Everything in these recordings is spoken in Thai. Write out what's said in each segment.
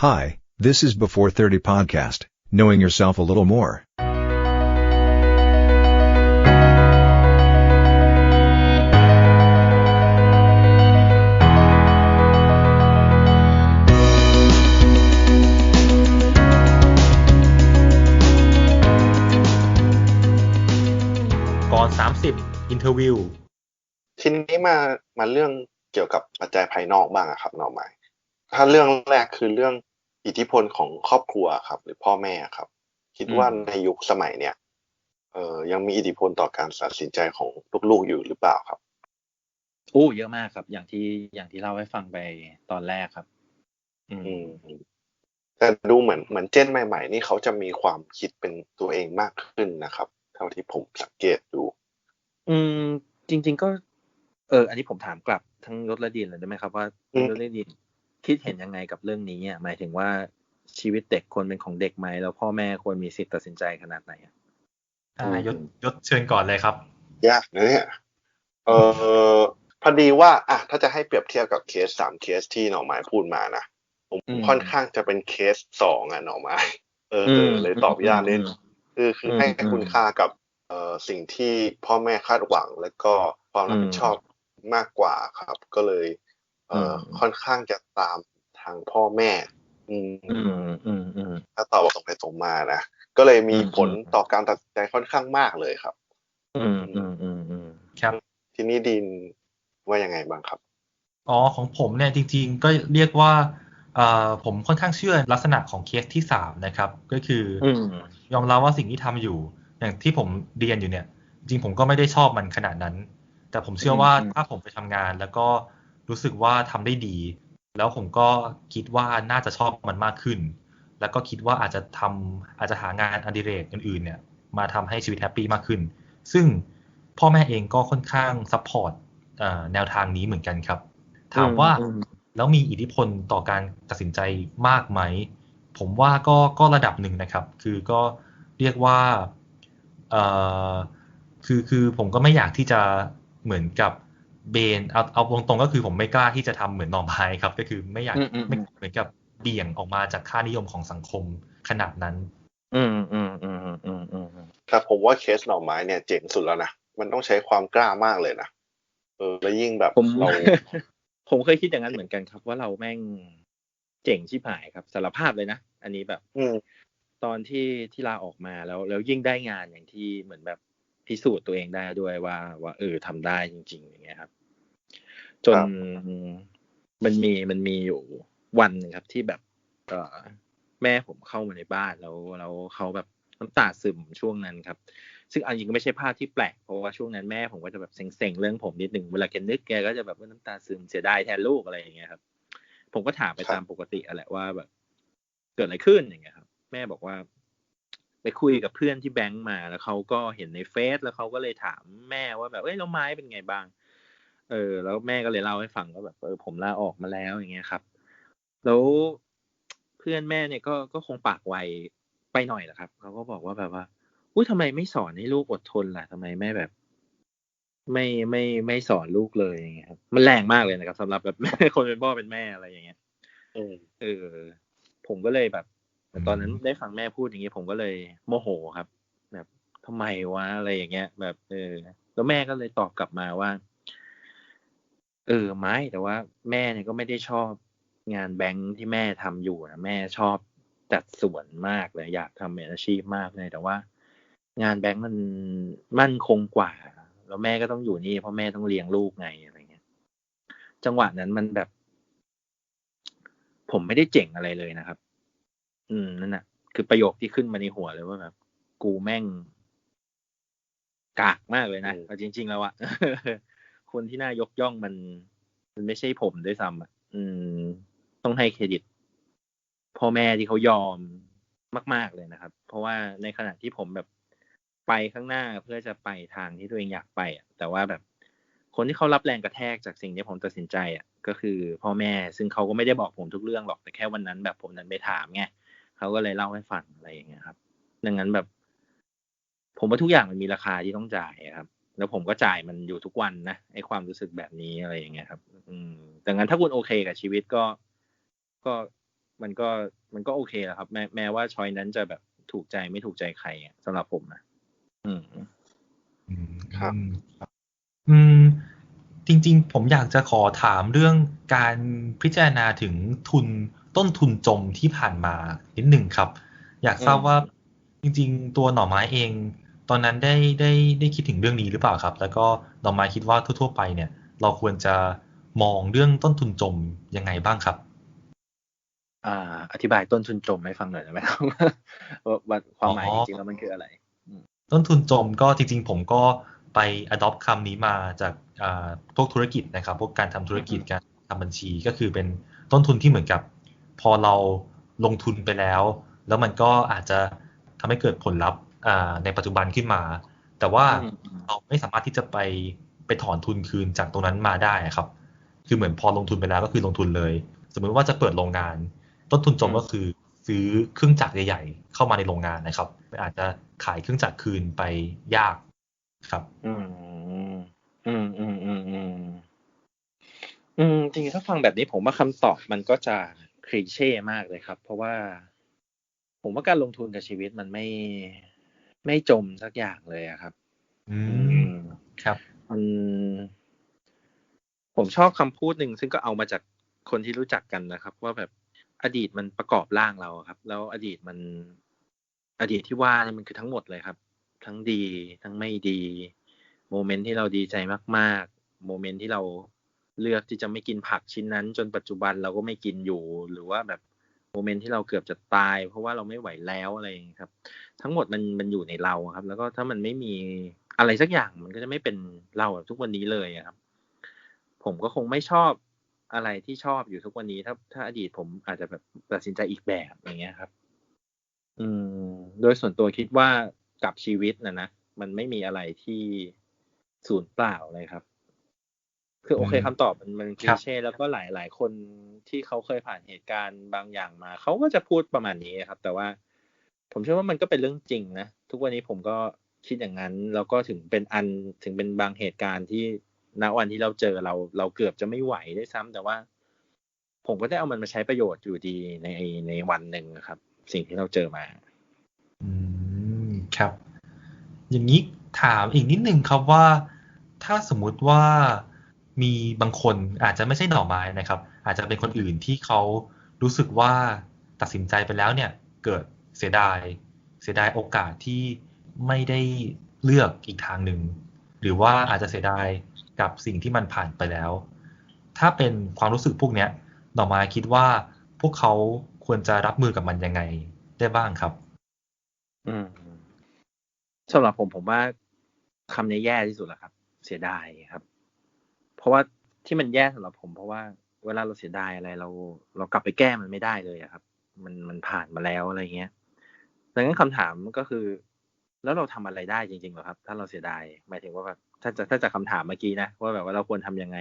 Hi, this is Before 30 Podcast, knowing yourself a little more. ก่อนสามสิบอินเทอร์วิว ทีนี้มามาเรื่องเกี่ยวกับปัจจัยภายนอกบ้างอะครับหน่อไม้ถ้าเรื่องแรกคือเรื่อง อิทธิพลของครอบครัวครับ หรือพ่อแม่ครับ คิดว่าอืมในยุคสมัยเนี้ยเอ่อยังมีอิทธิพลต่อการตัดสินใจของลูกๆอยู่หรือเปล่าครับโอ้เยอะมากครับ อย่างที่อย่างที่เล่าให้ฟังไปตอนแรกครับอืมอืมแต่ดูเหมือนเหมือนเจนใหม่ ๆ นี่เขาจะมีความคิดเป็นตัวเองมากขึ้นนะครับ เท่าที่ผมสังเกตดู อืม จริง ๆ ก็ เออ อันนี้ผมถามกลับทั้งรถและดินเลยได้ไหมครับ ว่าอืมรถและดิน คิดเห็นยังไงกับเรื่องนี้อะหมายถึงว่าชีวิตเด็กควรเป็นของเด็กไหมแล้วพ่อแม่ควรมีสิทธิ์ตัดสินใจขนาดไหนอะอ่ายศยศเชิญก่อนเลยครับยากนะเนี่ยเออพอดีว่าอะถ้าจะให้เปรียบเทียบกับเคสสามเคสที่หน่อไม้พูดมานะผมค่อนข้างจะเป็นเคสสองอะหน่อไม้เออเออเลยตอบยากนิดคือคือให้ให้คุณค่ากับเอ่อสิ่งที่พ่อแม่คาดหวัง แล้วก็ความรับผิดชอบมากกว่าครับ ก็เลย เอ่ออค่อนข้างจะตามทางพ่อแม่ อืมอืมอืมอืมถ้าตอบว่าตรงไปตรงมานะก็เลยมีอืมผลต่อการตัดสินใจค่อนข้างมากเลยครับ อืมอืมอืมอืมครับ ทีนี้ดินว่ายังไงบ้างครับอ๋อของผมเนี่ยจริง ๆ ก็เรียกว่าเอ่อผมค่อนข้างเชื่อลักษณะของเคสที่สามนะครับ ก็คือออืมยอมรับว่าสิ่งที่ทำอยู่ อย่างที่ผมเรียนอยู่เนี่ย จริงๆผมก็ไม่ได้ชอบมันขนาดนั้น แต่ผมเชื่อว่าอืมถ้าผมไปทำงานแล้วก็ รู้สึกว่าทำได้ดี แล้วผมก็คิดว่าน่าจะชอบมันมากขึ้น แล้วก็คิดว่าอาจจะทำอาจจะหางานอดิเรกอื่นๆเนี่ยมาทำให้ชีวิตแฮปปี้มากขึ้น ซึ่งพ่อแม่เองก็ค่อนข้างซัพพอร์ตแนวทางนี้เหมือนกันครับ ถามว่าอืมแล้วมีอิทธิพลต่อการตัดสินใจมากไหม ผมว่าก็ก็ระดับหนึ่งนะครับ คือก็เรียกว่าเอ่อคือคือผมก็ไม่อยากที่จะเหมือนกับ เบนเอาเอาตรงๆก็คือผมไม่กล้าที่จะทำเหมือนหนอไม้ครับ ก็คือไม่อยากอืมอืมไม่เหมือนกับเบี่ยงออกมาจากค่านิยมของสังคมขนาดนั้น อืมอืมอืมอืมอืมอืมอืมแต่ผมว่าเคสหน่อไม้เนี่ยเจ๋งสุดแล้วนะมันต้องใช้ความกล้ามากเลยนะเออแล้วยิ่งแบบผมเราผมเคยคิดอย่างนั้นเหมือนกันครับว่าเราแม่งเจ๋งชิบหายครับสารภาพเลยนะ อันนี้แบบ อืมตอนที่ที่ลาออกมาแล้วแล้วยิ่งได้งานอย่างที่เหมือนแบบ พิสูจน์ตัวเองได้ด้วยว่า ว่าเออทำได้จริง ๆ อย่างเงี้ยครับ จนครับมันมีมันมีอยู่วันหนึงครับที่แบบเออแม่ผมเข้ามาในบ้านแล้วแล้วเขาแบบน้ำตาซึมช่วงนั้นครับ ซึ่งอันจริงก็ไม่ใช่ภาพที่แปลกเพราะว่าช่วงนั้นแม่ผมก็จะแบบเซ็งๆเรื่องผมนิดหนึ่งเวลาแกนึกแกก็จะแบบว่าน้ำตาซึมเสียดายแทนลูกอะไรอย่างเงี้ยครับ ผมก็ถามไปครับตามปกติอะแหละว่าแบบ เกิดอะไรขึ้นอย่างเงี้ยครับ แม่บอกว่า ไปคุยกับเพื่อนที่แบงก์มา แล้วเขาก็เห็นในเฟซแล้วเขาก็เลยถามแม่ว่าแบบเอ้ยแล้วไม้เป็นไงบ้าง เออ แล้วแม่ก็เลยเล่าให้ฟังว่าแบบเออผมลาออกมาแล้วอย่างเงี้ยครับ แล้วเพื่อนแม่เนี่ยก็ก็คงปากไวไปหน่อยแหละครับเขาก็บอกว่าแบบว่าอุ้ยทำไมไม่สอนให้ลูกอดทนล่ะทำไมแม่แบบ ไม่ไม่ไม่สอนลูกเลยอย่างเงี้ยครับมันแรงมากเลยนะครับสำหรับแบบคนเป็นพ่อเป็นแม่อะไรอย่างเงี้ยอืมเออ ผมก็เลยแบบ ตอนนั้นได้ฟังแม่พูดอย่างเงี้ยผมก็เลยโมโหครับ แบบทำไมวะอะไรอย่างเงี้ย แบบเออ แล้วแม่ก็เลยตอบกลับมาว่า เออไม่แต่ว่าแม่เนี่ยก็ไม่ได้ชอบงานแบงค์ที่แม่ทำอยู่นะแม่ชอบจัดสวนมากเลย อยากทำเป็นอาชีพมากเลย แต่ว่า งานแบงค์มันมั่นคงกว่า แล้วแม่ก็ต้องอยู่นี่เพราะแม่ต้องเลี้ยงลูกไงอะไรเงี้ย จังหวะนั้นมันแบบ ผมไม่ได้เจ๋งอะไรเลยนะครับ อืมนั่นน่ะ คือประโยคที่ขึ้นมาในหัวเลยว่าแบบกูแม่งกากมากเลยนะอืมเอาจริง ๆ แล้วอะคนที่น่ายกย่องมัน มันไม่ใช่ผมด้วยซ้ำอะอืม ต้องให้เครดิต พ่อแม่ที่เขายอมมาก ๆเลยนะครับ เพราะว่าในขณะที่ผมแบบไปข้างหน้าเพื่อจะไปทางที่ตัวเองอยากไปอะแต่ว่าแบบคนที่เขารับแรงกระแทกจากสิ่งที่ผมตัดสินใจอะ ก็คือพ่อแม่ซึ่งเขาก็ไม่ได้บอกผมทุกเรื่องหรอกแต่แค่วันนั้นแบบผมนั้นไปถามไง เขาก็เลยเล่าให้ฟังอะไรอย่างเงี้ยครับ ดังนั้นแบบ ผมว่าทุกอย่างมันมีราคาที่ต้องจ่ายครับ แล้วผมก็จ่ายมันอยู่ทุกวันนะไอความรู้สึกแบบนี้อะไรอย่างเงี้ยครับ อืมดังนั้นถ้าคุณโอเคกับชีวิตก็ก็มันก็มันก็โอเคแล้วครับ แม้แม้ว่าชอยนั้นจะแบบถูกใจไม่ถูกใจใครอะสำหรับผมนะอืมอืมครับ อืม จริง ๆ ผมอยากจะขอถามเรื่องการพิจารณาถึงทุน ต้นทุนจมที่ผ่านมานิดหนึ่งครับ อยากทราบอืมว่าจริง ๆ ตัวหน่อไม้เอง ตอนนั้นได้ได้ได้คิดถึงเรื่องนี้หรือเปล่าครับ แล้วก็หน่อไม้คิดว่าทั่ว ๆ ไปเนี่ย เราควรจะมองเรื่องต้นทุนจมยังไงบ้างครับอ่าอธิบายต้นทุนจมให้ฟังหน่อยได้ไหมครับว่าว่าความหมายอ๋จอริงๆแล้วมันคืออะไร ต้นทุนจมก็จริง ๆ ผมก็ไป adopt คำนี้มาจากอ่าพวกธุรกิจนะครับ พวกการทำธุรกิจการทำบัญชีก็คือเป็นต้นทุนที่เหมือนกับ พอเราลงทุนไปแล้ว แล้วมันก็อาจจะทำให้เกิดผลลัพธ์อ่าในปัจจุบันขึ้นมา แต่ว่าอืมอืมเราไม่สามารถที่จะไปไปถอนทุนคืนจากตรงนั้นมาได้ครับ คือเหมือนพอลงทุนไปแล้วก็คือลงทุนเลย สมมติว่าจะเปิดโรงงาน ต้นทุนจมก็คือซื้อเครื่องจักรใหญ่ ๆ เข้ามาในโรงงานนะครับอาจจะขายเครื่องจักรคืนไปยากครับ อืมอืมอืมอืมอืมอืมจริงๆถ้าฟังแบบนี้ผมว่าคำตอบมันก็จะ คลีเช่มากเลยครับ เพราะว่า ผมว่าการลงทุนกับชีวิตมันไม่ไม่จมสักอย่างเลยอะครับ อือืมมครับมันผมชอบคำพูดหนึ่งซึ่งก็เอามาจากคนที่รู้จักกันนะครับ ว่าแบบอดีตมันประกอบร่างเราครับ แล้วอดีตมัน อดีตที่ว่าเนี่ยมันคือทั้งหมดเลยครับ ทั้งดี ทั้งไม่ดี โมเมนต์ที่เราดีใจมาก ๆ โมเมนต์ที่เรา เลือกที่จะไม่กินผักชิ้นนั้น จนปัจจุบันเราก็ไม่กินอยู่ หรือว่าแบบโมเมนต์ที่เราเกือบจะตาย เพราะว่าเราไม่ไหวแล้วอะไรอย่างเงี้ครับ ทั้งหมดมันมันอยู่ในเราครับ แล้วก็ถ้ามันไม่มีอะไรสักอย่างมันก็จะไม่เป็นเราแบบทุกวันนี้เลยครับ ผมก็คงไม่ชอบอะไรที่ชอบอยู่ทุกวันนี้ถ้าถ้าอดีตผมอาจจะแบบตัดสินใจอีกแบบอย่างเงี้ยครับ อืม โดยส่วนตัวคิดว่ากับชีวิตนะนะมันไม่มีอะไรที่ศูนย์เปล่าเลยครับ คือโอเคอืมคำตอบมันมันคลีครับเช่แล้วก็หลายหลายคนที่เขาเคยผ่านเหตุการณ์บางอย่างมา เขาก็จะพูดประมาณนี้ครับ แต่ว่า ผมเชื่อว่ามันก็เป็นเรื่องจริงนะ ทุกวันนี้ผมก็คิดอย่างนั้น แล้วก็ถึงเป็นอันถึงเป็นบางเหตุการณ์ที่ณวันที่เราเจอเราเราเกือบจะไม่ไหวด้วยซ้ำแต่ว่า ผมก็ได้เอามันมาใช้ประโยชน์อยู่ดีในในวันหนึ่งนะครับ สิ่งที่เราเจอมา อืมครับ อย่างนี้ถามอีกนิดนึงครับว่า ถ้าสมมุติว่า มีบางคนอาจจะไม่ใช่หน่อไม้นะครับ อาจจะเป็นคนอื่นที่เขารู้สึกว่าตัดสินใจไปแล้วเนี่ยเกิดเสียดาย เสียดายโอกาสที่ไม่ได้เลือกอีกทางหนึ่งหรือว่าอาจจะเสียดายกับสิ่งที่มันผ่านไปแล้ว ถ้าเป็นความรู้สึกพวกเนี้ยหน่อไม้คิดว่าพวกเขาควรจะรับมือกับมันยังไงได้บ้างครับ อืมสำหรับผมผมว่าคำนี้แย่ที่สุดแล้วครับ เสียดายครับ เพราะว่าที่มันแย่สำหรับผม เพราะว่าเวลาเราเสียดายอะไรเรา เรากลับไปแก้มันไม่ได้เลยอะครับ มันมันผ่านมาแล้วอะไรเงี้ยดังนั้นคำถามก็คือ แล้วเราทำอะไรได้จริงๆหรอครับ ถ้าเราเสียดายหมายถึงว่าแบบถ้าจะถ้าจะคำถามเมื่อกี้นะว่าแบบว่าเราควรทำยังไง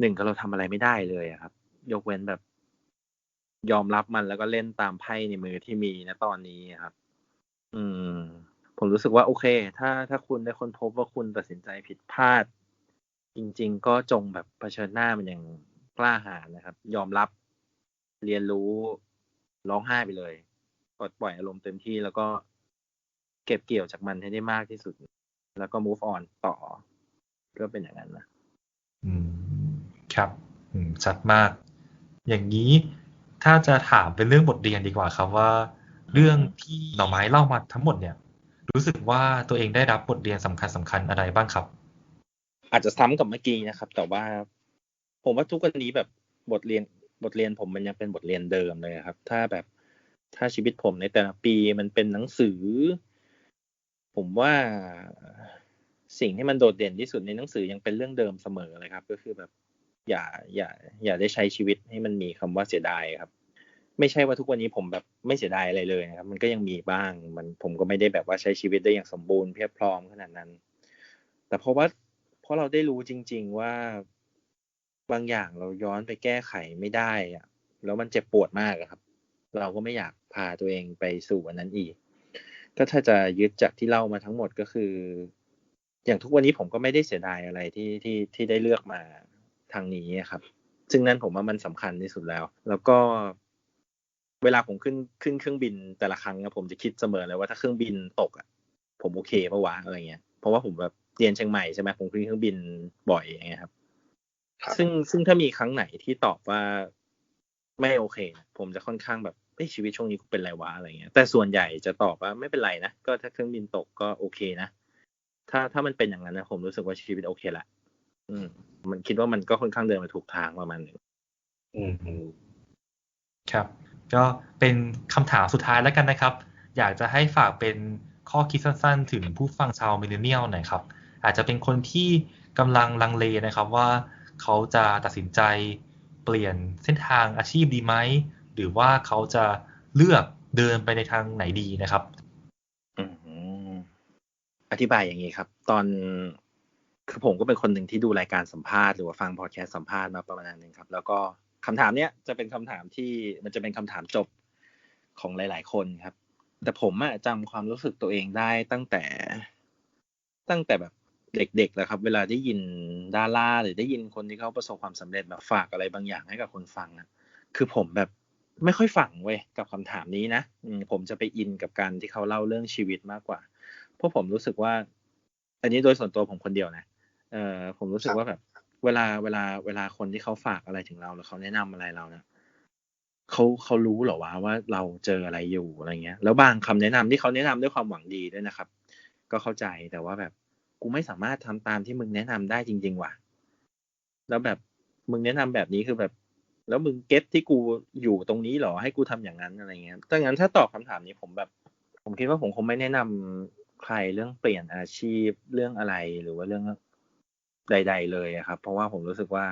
หนึ่งก็เราทำอะไรไม่ได้เลยอะครับ ยกเว้นแบบ ยอมรับมันแล้วก็เล่นตามไพ่ในมือที่มีนะตอนนี้ครับ อืม ผมรู้สึกว่าโอเค ถ้าถ้าคุณได้ค้นพบว่าคุณตัดสินใจผิดพลาด จริง ๆ ก็จงแบบเผชิญหน้ามันอย่างกล้าหาญนะครับ ยอมรับเรียนรู้ร้องไห้ไปเลยปลดปล่อยอารมณ์เต็มที่แล้วก็เก็บเกี่ยวจากมันให้ได้มากที่สุด แล้วก็ move on ต่อก็เป็นอย่างนั้นนะอืมครับ อืมชัดมาก อย่างนี้ถ้าจะถามเป็นเรื่องบทเรียนดีกว่าครับว่า เรื่องที่หน่อไม้เล่ามาทั้งหมดเนี่ย รู้สึกว่าตัวเองได้รับบทเรียนสำคัญสำคัญอะไรบ้างครับ อาจจะซ้ำกับเมื่อกี้นะครับ แต่ว่าผมว่าทุกวันนี้แบบบทเรียนบทเรียนผมมันยังเป็นบทเรียนเดิมเลยครับ ถ้าแบบถ้าชีวิตผมในแต่ละปีมันเป็นหนังสือ ผมว่าสิ่งที่มันโดดเด่นที่สุดในหนังสือยังเป็นเรื่องเดิมเสมอเลยครับ ก็คือแบบอย่าอย่า อย่าได้ใช้ชีวิตให้มันมีคำว่าเสียดายครับ ไม่ใช่ว่าทุกวันนี้ผมแบบไม่เสียดายอะไรเลยนะครับ มันก็ยังมีบ้าง มันผมก็ไม่ได้แบบว่าใช้ชีวิตได้อย่างสมบูรณ์เพียบพร้อมขนาดนั้น แต่เพราะว่า เพราะเราได้รู้จริง ๆ ว่าบางอย่างเราย้อนไปแก้ไขไม่ได้อะแล้วมันเจ็บปวดมากครับ เราก็ไม่อยากพาตัวเองไปสู่อันนั้นอีก ก็ถ้าจะยึดจากที่เล่ามาทั้งหมดก็คือ อย่างทุกวันนี้ผมก็ไม่ได้เสียดายอะไรที่ที่ที่ได้เลือกมาทางนี้ครับ ซึ่งนั่นผมว่ามันสำคัญที่สุดแล้ว แล้วก็เวลาผมขึ้นขึ้นเครื่องบินแต่ละครั้งนะผมจะคิดเสมอเลยว่าถ้าเครื่องบินตกอะ ผมโอเคปะวะอะไรเงี้ยเพราะว่าผมแบบ เรียนเชียงใหม่ใช่ไหมผมขึ้นเครื่องบินบ่อยอย่างเงี้ยครับครับซึ่งซึ่งถ้ามีครั้งไหนที่ตอบว่าไม่โอเคนะผมจะค่อนข้างแบบเอ้ยชีวิตช่วงนี้กูเป็นไรวะอะไรเงี้ยแต่ส่วนใหญ่จะตอบว่าไม่เป็นไรนะก็ถ้าเครื่องบินตกก็โอเคนะถ้าถ้ามันเป็นอย่างนั้นนะผมรู้สึกว่าชีวิตโอเคละอืม มันคิดว่ามันก็ค่อนข้างเดินมาถูกทางประมาณหนึ่งอืมอืมครับ ก็เป็นคำถามสุดท้ายแล้วกันนะครับ อยากจะให้ฝากเป็นข้อคิดสั้นๆ ถึงผู้ฟังชาวมิเลเนียลหน่อยครับ อาจจะเป็นคนที่กำลังลังเลนะครับว่าเขาจะตัดสินใจเปลี่ยนเส้นทางอาชีพดีไหม หรือว่าเขาจะเลือกเดินไปในทางไหนดีนะครับอธิบายอย่างนี้ครับ ตอนคือผมก็เป็นคนหนึ่งที่ดูรายการสัมภาษณ์หรือว่าฟังพอดแคสต์สัมภาษณ์มาประมาณนึงครับ แล้วก็คำถามเนี้ยจะเป็นคำถามที่มันจะเป็นคำถามจบของหลาย ๆ คนครับ แต่ผมอะจำความรู้สึกตัวเองได้ตั้งแต่ตั้งแต่แบบ เด็กๆแล้วครับ เวลาได้ยินดาราหรือได้ยินคนที่เขาประสบความสำเร็จแบบฝากอะไรบางอย่างให้กับคนฟังอะคือผมแบบไม่ค่อยฝังเว้ยกับคำถามนี้นะอืมผมจะไปอินกับการที่เขาเล่าเรื่องชีวิตมากกว่า เพราะผมรู้สึกว่า อันนี้โดยส่วนตัวผมคนเดียวนะเออผมรู้สึกว่าแบบ เวลาเวลาเวลาคนที่เขาฝากอะไรถึงเราหรือเขาแนะนำอะไรเราเนี่ยเขาเขารู้เหรอวะว่าเราเจออะไรอยู่อะไรเงี้ย แล้วบางคำแนะนำที่เขาแนะนำด้วยความหวังดีด้วยนะครับ ก็เข้าใจแต่ว่าแบบ กูไม่สามารถทำตามที่มึงแนะนำได้จริง ๆ ว่ะ แล้วแบบมึงแนะนำแบบนี้คือแบบ แล้วมึงเก็ตที่กูอยู่ตรงนี้เหรอให้กูทำอย่างนั้นอะไรเงี้ยดังนั้นถ้าตอบคำถามนี้ผมแบบ ผมคิดว่าผมคงไม่แนะนำใครเรื่องเปลี่ยนอาชีพเรื่องอะไรหรือว่าเรื่องใด ๆ เลยครับ เพราะว่าผมรู้สึกว่า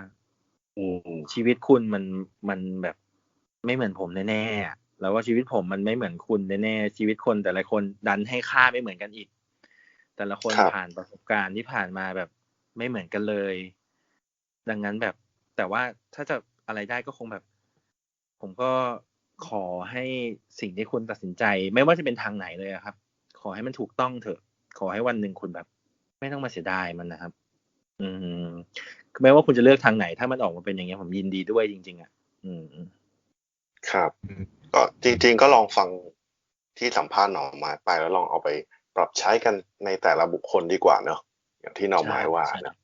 อืมชีวิตคุณมันมันแบบไม่เหมือนผมแน่ๆแล้วว่าชีวิตผมมันไม่เหมือนคุณแน่ๆชีวิตคนแต่ละคนดันให้ค่าไม่เหมือนกันอีก แต่ละคนครับผ่านประสบการณ์ที่ผ่านมาแบบไม่เหมือนกันเลย ดังนั้นแบบ แต่ว่าถ้าจะอะไรได้ก็คงแบบ ผมก็ขอให้สิ่งที่คุณตัดสินใจ ไม่ว่าจะเป็นทางไหนเลยอะครับ ขอให้มันถูกต้องเถอะ ขอให้วันหนึ่งคุณแบบ ไม่ต้องมาเสียดายมันนะครับ อืมไม่ว่าคุณจะเลือกทางไหน ถ้ามันออกมาเป็นอย่างเงี้ยผมยินดีด้วยจริง ๆอะอืม ครับอืมก็จริง ๆ ก็ลองฟังที่สัมภาษณ์หน่อไม้ไปแล้วลองเอาไป ปรับใช้กันในแต่ละบุคคลดีกว่าเนอะอย่างที่หน่อไม้ว่าใช่นะ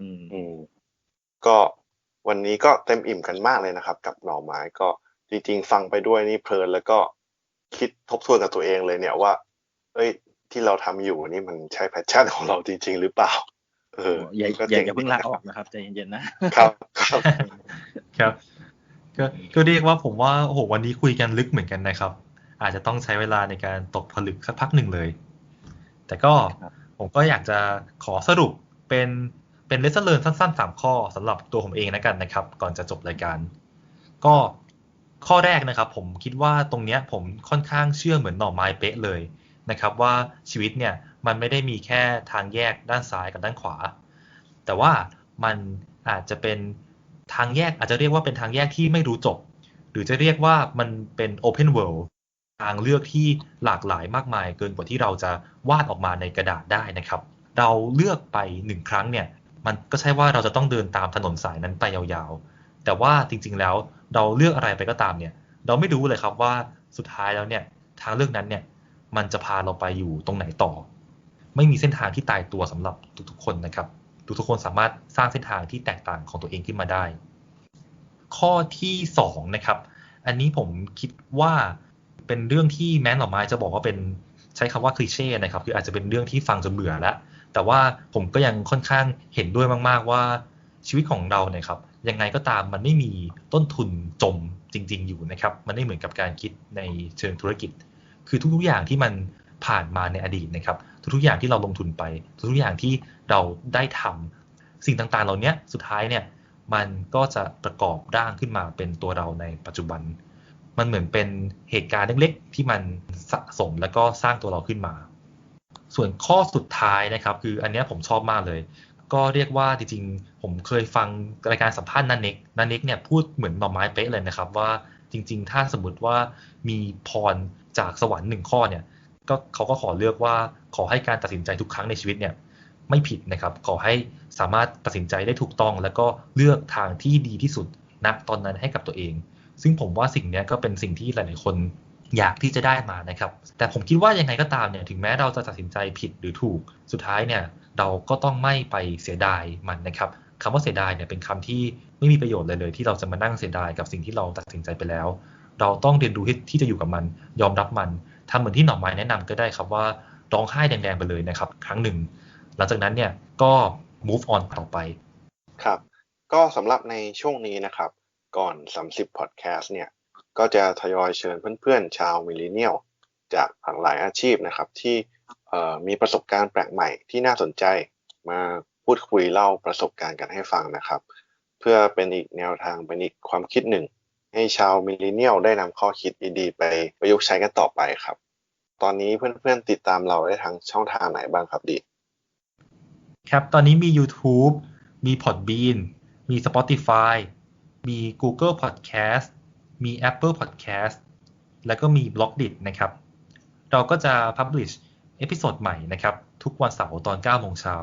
อืมอืมก็วันนี้ก็เต็มอิ่มกันมากเลยนะครับ กับหน่อไม้ก็จริงๆ ฟังไปด้วยนี่เพลินแล้วก็คิดทบทวนกับตัวเองเลยเนี่ยว่า เอ้ย ที่เราทำอยู่นี่มันใช่แพชชั่นของเราจริง ๆ หรือเปล่า เอออย่าก็อย่าจ๋อย่าเพิ่งลาดีอนะอกนะครับใจเย็นๆนะครับ ครับครับก็ก็เรียกว่าผมว่าโอ้โหวันนี้คุยกันลึกเหมือนกันนะครับ อาจจะต้องใช้เวลาในการตกผลึกสักพักหนึ่งเลย แต่ก็ครับผมก็อยากจะขอสรุปเป็นเป็นเลสเ e อร์สั้นๆสามข้อสำหรับตัวผมเองนะกันนะครับ ก่อนจะจบรายการ ก็ข้อแรกนะครับ ผมคิดว่าตรงเนี้ยผมค่อนข้างเชื่อเหมือนหน่อไม้เป๊ะเลยนะครับว่าชีวิตเนี่ยมันไม่ได้มีแค่ทางแยกด้านซ้ายกับด้านขวา แต่ว่ามันอาจจะเป็นทางแยกอาจจะเรียกว่าเป็นทางแยกที่ไม่รู้จบ หรือจะเรียกว่ามันเป็น Open World ทางเลือกที่หลากหลายมากมายเกินกว่าที่เราจะวาดออกมาในกระดาษได้นะครับ เราเลือกไปหนึ่งครั้งเนี่ยมันก็ใช่ว่าเราจะต้องเดินตามถนนสายนั้นไปยาวๆ แต่ว่าจริงๆแล้วเราเลือกอะไรไปก็ตามเนี่ยเราไม่รู้เลยครับว่าสุดท้ายแล้วเนี่ยทางเลือกนั้นเนี่ยมันจะพาเราไปอยู่ตรงไหนต่อ ไม่มีเส้นทางที่ตายตัวสำหรับทุกๆคนนะครับ ทุกๆคนสามารถสร้างเส้นทางที่แตกต่างของตัวเองขึ้นมาได้ ข้อที่สองนะครับอันนี้ผมคิดว่า เป็นเรื่องที่แม้นหน่อไม้จะบอกว่าเป็นใช้คำว่าคลีเช่นะครับ คืออาจจะเป็นเรื่องที่ฟังจนเบื่อแล้ว แต่ว่าผมก็ยังค่อนข้างเห็นด้วยมาก ๆ ว่าชีวิตของเราเนี่ยครับยังไงก็ตามมันไม่มีต้นทุนจมจริง ๆ อยู่นะครับ มันไม่เหมือนกับการคิดในเชิงธุรกิจ คือทุกๆอย่างที่มันผ่านมาในอดีตนะครับ ทุกๆอย่างที่เราลงทุนไป ทุกๆอย่างที่เราได้ทำสิ่งต่างๆ เหล่านี้สุดท้ายเนี่ยมันก็จะประกอบร่างขึ้นมาเป็นตัวเราในปัจจุบัน มันเหมือนเป็นเหตุการณ์เล็กๆ ที่มันสะสมแล้วก็สร้างตัวเราขึ้นมา ส่วนข้อสุดท้ายนะครับ คืออันนี้ผมชอบมากเลย ก็เรียกว่าจริงๆ ผมเคยฟังรายการสัมภาษณ์นันเน็กนันเน็กเนี่ยพูดเหมือนหน่อไม้เป๊ะเลยนะครับว่าจริง ๆ ถ้าสมมติว่ามีพรจากสวรรค์หนึ่งข้อเนี่ยก็เขาก็ขอเลือกว่าขอให้การตัดสินใจทุกครั้งในชีวิตเนี่ยไม่ผิดนะครับ ขอให้สามารถตัดสินใจได้ถูกต้อง แล้วก็เลือกทางที่ดีที่สุดณตอนนั้นให้กับตัวเอง ซึ่งผมว่าสิ่งนี้ก็เป็นสิ่งที่หลาย ๆ คนอยากที่จะได้มานะครับ แต่ผมคิดว่ายังไงก็ตามเนี่ย ถึงแม้เราจะตัดสินใจผิดหรือถูก สุดท้ายเนี่ยเราก็ต้องไม่ไปเสียดายมันนะครับคำว่าเสียดายเนี่ยเป็นคำที่ไม่มีประโยชน์เลยเลย ที่เราจะมานั่งเสียดายกับสิ่งที่เราตัดสินใจไปแล้ว เราต้องเรียนรู้ที่ที่จะอยู่กับมัน ยอมรับมันทำเหมือนที่หน่อไม้แนะนำก็ได้ครับว่าร้องไห้แดงๆไปเลยนะครับ ครั้งหนึ่ง หลังจากนั้นเนี่ยก็ move on ต่อไป ครับ ก็สำหรับในช่วงนี้นะครับ ก่อน 30 podcast เนี่ย ก็จะทยอยเชิญเพื่อนๆ ชาวมิลเลนเนียลจากหลากหลายอาชีพนะครับ ที่มีประสบการณ์แปลกใหม่ที่น่าสนใจมาพูดคุยเล่าประสบการณ์กันให้ฟังนะครับ เพื่อเป็นอีกแนวทางเป็นอีกความคิดหนึ่ง ให้ชาวมิลเลนเนียลได้นำข้อคิดดีๆ ไปประยุกต์ใช้กันต่อไปครับ ตอนนี้เพื่อนๆติดตามเราได้ทางช่องทางไหนบ้างครับดี ครับ ตอนนี้มี YouTube มี Podbean มี Spotify มี Google Podcast มี Apple Podcast แล้วก็มี b l o g d i t นะครับ เราก็จะ publish เอพิโซดใหม่นะครับ ทุกวันเสาร์ตอน9โมงเช้า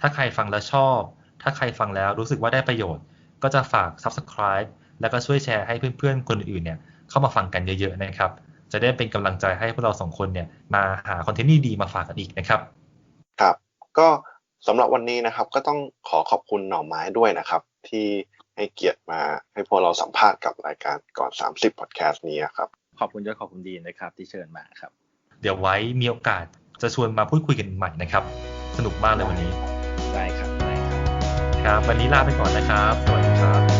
ถ้าใครฟังแล้วชอบ ถ้าใครฟังแล้วรู้สึกว่าได้ประโยชน์ ก็จะฝาก Subscribe แล้วก็ช่วยแชร์ให้เพื่อนๆ คนอื่นเนี่ยเข้ามาฟังกันเยอะๆนะครับ จะได้เป็นกำลังใจให้พวกเราสองคนเนี่ยมาหาคอนเทนต์ดีๆมาฝากกันอีกนะครับ ครับ ก็สำหรับวันนี้นะครับก็ต้องขอขอบคุณหน่อไม้ด้วยนะครับ ที่ ให้เกียรติมาให้พวกเราสัมภาษณ์กับรายการก่อน 30 podcast นี้ครับ ขอบคุณยศขอบคุณดีนนะครับ ที่เชิญมาครับ เดี๋ยวไว้มีโอกาสจะชวนมาพูดคุยกันใหม่นะครับ สนุกมากเลยวันนี้ ได้ครับได้ครับ ครับ วันนี้ลาไปก่อนนะครับ สวัสดีครับ